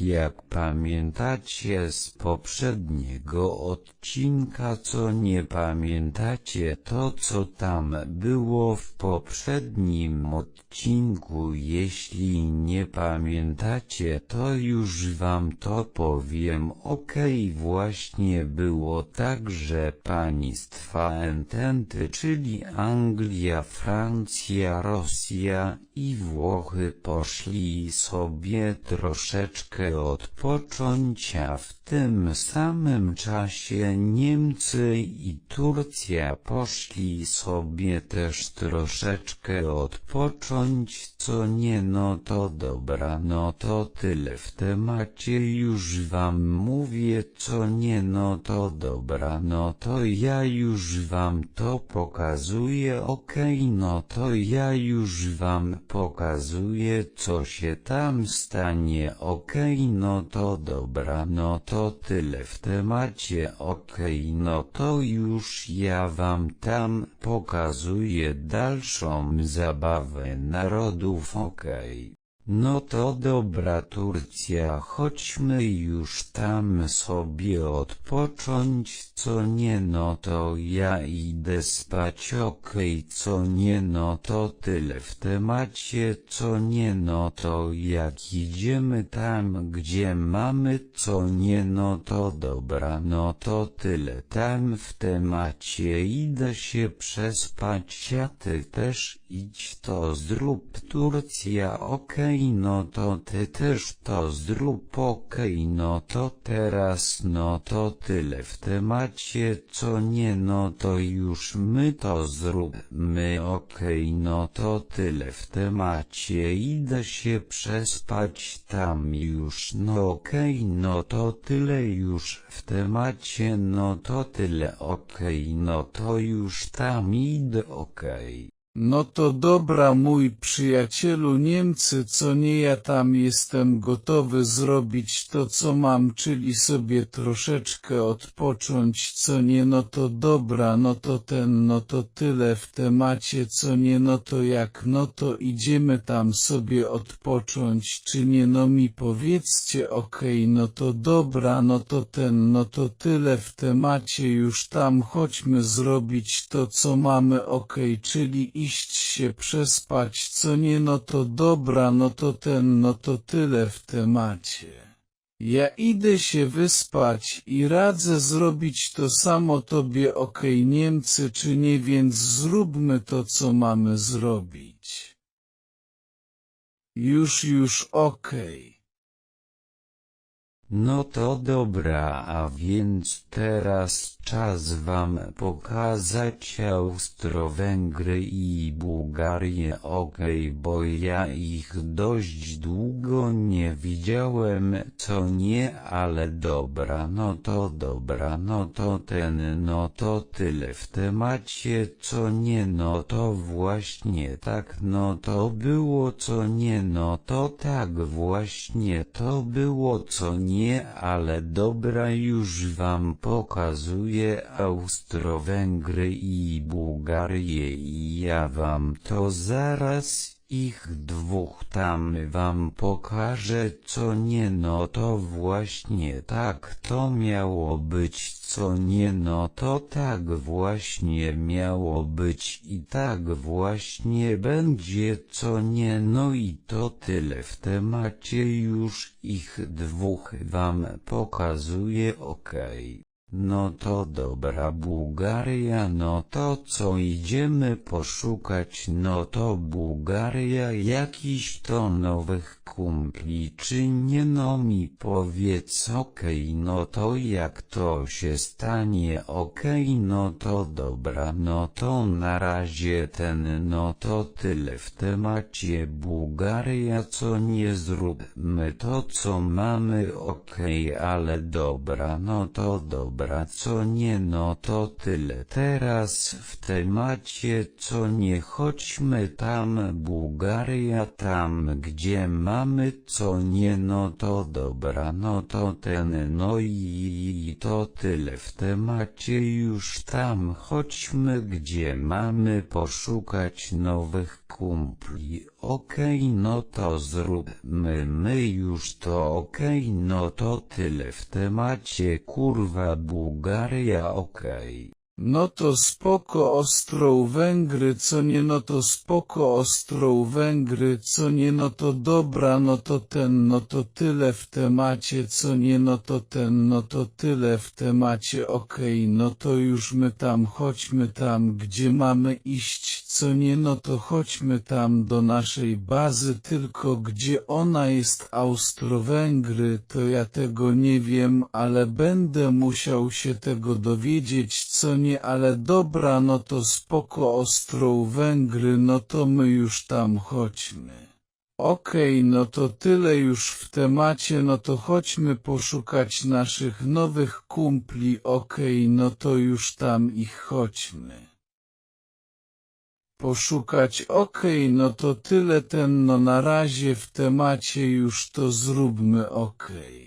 jak pamiętacie z poprzedniego odcinka co nie pamiętacie to co tam było w poprzednim odcinku jeśli nie pamiętacie to już wam to powiem. Okej właśnie było tak że państwa ententy czyli Anglia, Francja, Rosja i Włochy poszli sobie troszeczkę odpocząć a w tym samym czasie Niemcy i Turcja poszli sobie też troszeczkę odpocząć co nie no to dobra no to tyle w temacie już wam mówię co nie no to dobra no to ja już wam to pokazuję okej no to ja już wam pokazuję co się tam stanie okej no to dobra no to tyle w temacie okej no to już ja wam tam pokazuję dalszą zabawę narodów okej. No to dobra Turcja chodźmy już tam sobie odpocząć co nie no to ja idę spać okej co nie no to tyle w temacie co nie no to jak idziemy tam gdzie mamy co nie no to dobra no to tyle tam w temacie idę się przespać a ty też idź to zrób Turcja okej no to ty też to zrób okej no to teraz no to tyle. W temacie co nie no to już my to zróbmy okej no to tyle. W temacie idę się przespać tam już no okej no to tyle już. W temacie no to tyle okej no to już tam idę okej. No to dobra mój przyjacielu Niemcy co nie ja tam jestem gotowy zrobić to co mam czyli sobie troszeczkę odpocząć co nie no to dobra no to ten no to tyle w temacie co nie no to jak no to idziemy tam sobie odpocząć czy nie no mi powiedzcie okej no to dobra no to ten no to tyle w temacie już tam chodźmy zrobić to co mamy okej czyli iść się przespać co nie no to dobra no to ten no to tyle w temacie. Ja idę się wyspać i radzę zrobić to samo tobie okej Niemcy czy nie więc zróbmy to co mamy zrobić. Już już okej. No to dobra, a więc teraz czas wam pokazać Austro-Węgry i Bułgarię. Okej, bo ja ich dość długo nie widziałem, co nie, ale dobra, no to dobra, no to ten, no to tyle w temacie, co nie, no to właśnie tak, no to było co nie, no to tak właśnie to było co nie, ale dobra już wam pokazuję Austro-Węgry i Bułgarię i ja wam to zaraz ich dwóch tam wam pokażę co nie no to właśnie tak to miało być co nie no to tak właśnie miało być i tak właśnie będzie co nie no i to tyle w temacie już ich dwóch wam pokazuję okej. No to dobra Bułgaria no to co idziemy poszukać no to Bułgaria jakiś to nowych kumpli czy nie no mi powiedz okej okay, no to jak to się stanie okej okay, no to dobra no to na razie ten no to tyle w temacie Bułgaria co nie zróbmy to co mamy okej okay, ale dobra no to dobra dobra co nie no to tyle. Teraz w temacie co nie chodźmy tam Bułgaria tam gdzie mamy co nie no to dobra no to ten no i, to tyle. W temacie już tam chodźmy gdzie mamy poszukać nowych kumpli. Okej no to zróbmy my już to okej no to tyle. W temacie kurwa Bułgaria okej No to spoko Ostrołęgry, co nie no to spoko Ostrołęgry, co nie no to dobra, no to ten, no to tyle w temacie, co nie no to ten, no to tyle w temacie, okej, no to już my tam, chodźmy tam, gdzie mamy iść, co nie no to chodźmy tam do naszej bazy, tylko gdzie ona jest Austro-Węgry, to ja tego nie wiem, ale będę musiał się tego dowiedzieć, co nie, ale dobra, no to spoko Ostrołęgry, no to my już tam chodźmy. Okej, no to tyle już w temacie, no to chodźmy poszukać naszych nowych kumpli, okej, no to już tam ich chodźmy. Poszukać, okej, no to tyle ten, no na razie w temacie już to zróbmy, okej.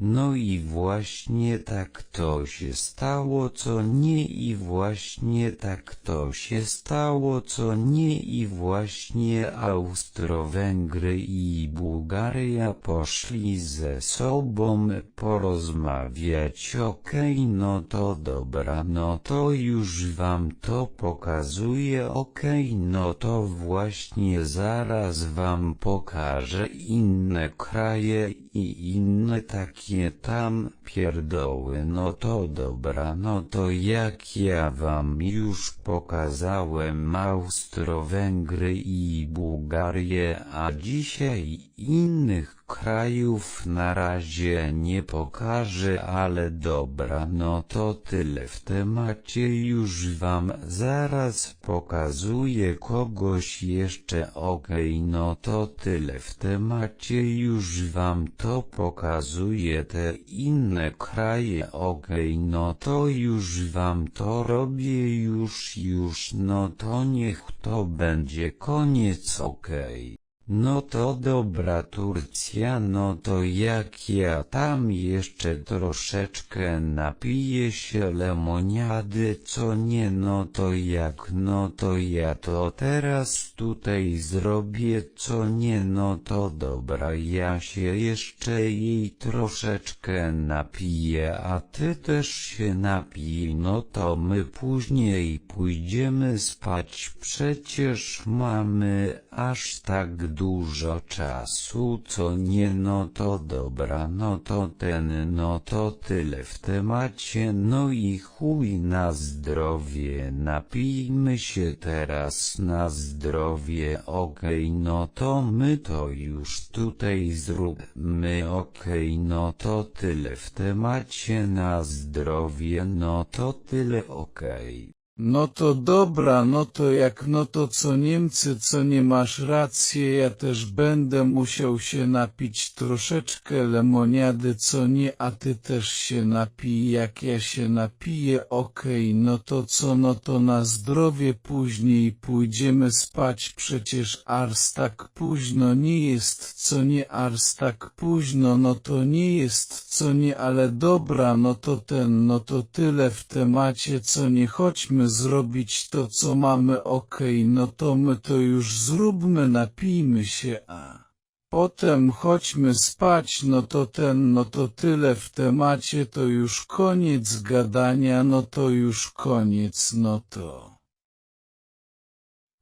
No i właśnie tak to się stało, co nie i właśnie tak to się stało, co nie i właśnie Austro-Węgry i Bułgaria poszli ze sobą porozmawiać. Okej, no to dobra, no to już wam to pokazuję. Okej, no to właśnie zaraz wam pokażę inne kraje i inne takie tam pierdoły, no to dobra, no to jak ja wam już pokazałem Austro-Węgry i Bułgarię, a dzisiaj innych krajów na razie nie pokażę, ale dobra, no to tyle w temacie już wam zaraz pokazuję kogoś jeszcze, okej, no to tyle w temacie już wam to pokazuję te inne kraje, okej, no to już wam to robię już, już, no to niech to będzie koniec, okej. No to dobra Turcja, no to jak ja tam jeszcze troszeczkę napiję się lemoniady, co nie, no to jak, no to ja to teraz tutaj zrobię, co nie, no to dobra, ja się jeszcze jej troszeczkę napiję, a ty też się napij, no to my później pójdziemy spać, przecież mamy aż tak dużo czasu, co nie, no to dobra, no to ten, no to tyle w temacie, no i chuj na zdrowie, napijmy się teraz na zdrowie, okej, no to my to już tutaj zróbmy, okej, no to tyle w temacie na zdrowie, no to tyle, okej. No to dobra, no to jak no to co Niemcy, co nie masz rację, ja też będę musiał się napić troszeczkę lemoniady, co nie, a ty też się napij, jak ja się napiję, okej, no to co, no to na zdrowie później pójdziemy spać, przecież ars tak późno nie jest, co nie, ars tak późno, no to nie jest, co nie, ale dobra, no to ten, no to tyle w temacie, co nie, chodźmy zrobić to, co mamy, okej, no to my to już zróbmy, napijmy się, a potem chodźmy spać, no to ten, no to tyle w temacie, to już koniec gadania, no to już koniec, no to.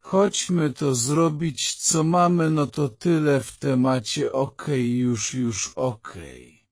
Chodźmy to zrobić, co mamy, no to tyle w temacie, okej, już, już, okej.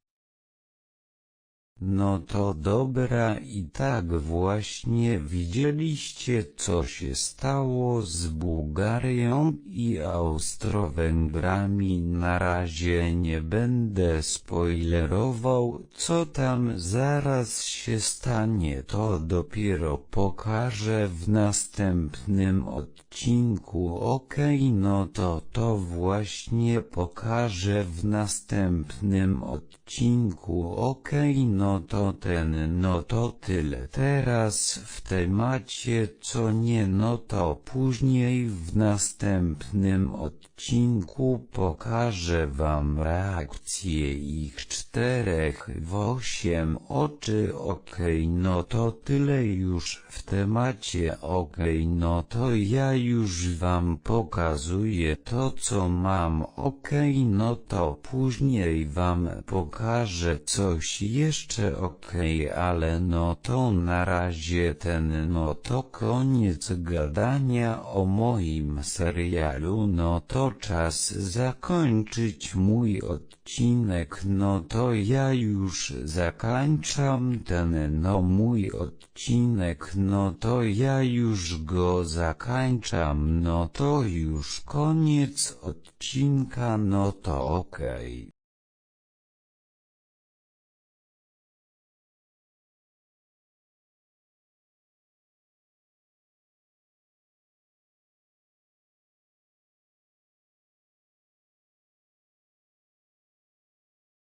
No to dobra i tak właśnie widzieliście co się stało z Bułgarią i Austro-Węgrami. Na razie nie będę spoilerował co tam zaraz się stanie. To dopiero pokażę w następnym odcinku. Okej no to to właśnie pokażę w następnym odcinku. Okej no no to ten, no to tyle. Teraz w temacie co nie, no to później w następnym odcinku pokażę wam reakcję ich czterech w osiem oczy. Okej, no to tyle już w temacie. Okej, no to ja już wam pokazuję to co mam. Okej, no to później wam pokażę coś jeszcze. Okej, ale no to na razie ten no to koniec gadania o moim serialu. No to czas zakończyć mój odcinek. No to ja już zakończam ten no mój odcinek. No to ja już go zakończam. No to już koniec odcinka. No to okej.